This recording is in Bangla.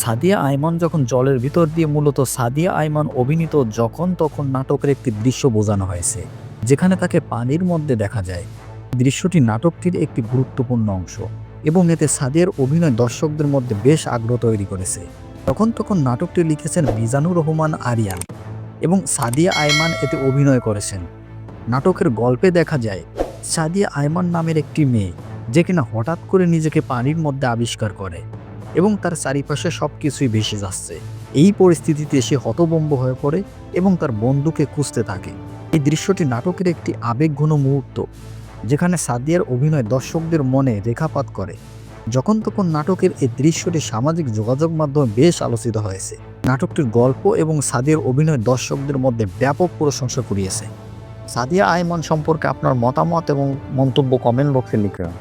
সাদিয়া আইমান যখন জলের ভিতর দিয়ে মূলত সাদিয়া আইমান অভিনীত যখন তখন নাটকের একটি দৃশ্য বোঝানো হয়েছে, যেখানে তাকে পানির মধ্যে দেখা যায়। দৃশ্যটি নাটকটির একটি গুরুত্বপূর্ণ অংশ এবং এতে সাদিয়ার অভিনয় দর্শকদের মধ্যে বেশ আগ্রহ তৈরি করেছে। তখন তখন নাটকটি লিখেছেন মিজানুর রহমান আরিয়ান এবং সাদিয়া আইমান এতে অভিনয় করেছেন। নাটকের গল্পে দেখা যায়, সাদিয়া আইমান নামের একটি মেয়ে, যে কিনা হঠাৎ করে নিজেকে পানির মধ্যে আবিষ্কার করে। এবং তার চারিপাশে সব কিছুই ভেসে যাচ্ছে। এই পরিস্থিতিতে সে হতবম্ব হয়ে পড়ে এবং তার বন্ধুকে খুঁজতে থাকে। এই দৃশ্যটি নাটকের একটি আবেগঘন মুহূর্ত, যেখানে সাদিয়ার অভিনয় দর্শকদের মনে রেখাপাত করে। যখন তখন নাটকের এই দৃশ্যটি সামাজিক যোগাযোগ মাধ্যমে বেশ আলোচিত হয়েছে। নাটকটির গল্প এবং সাদিয়ার অভিনয় দর্শকদের মধ্যে ব্যাপক প্রশংসা কুড়িয়েছে। সাদিয়া আইমান সম্পর্কে আপনার মতামত এবং মন্তব্য কমেন্ট বক্সে লিখুন।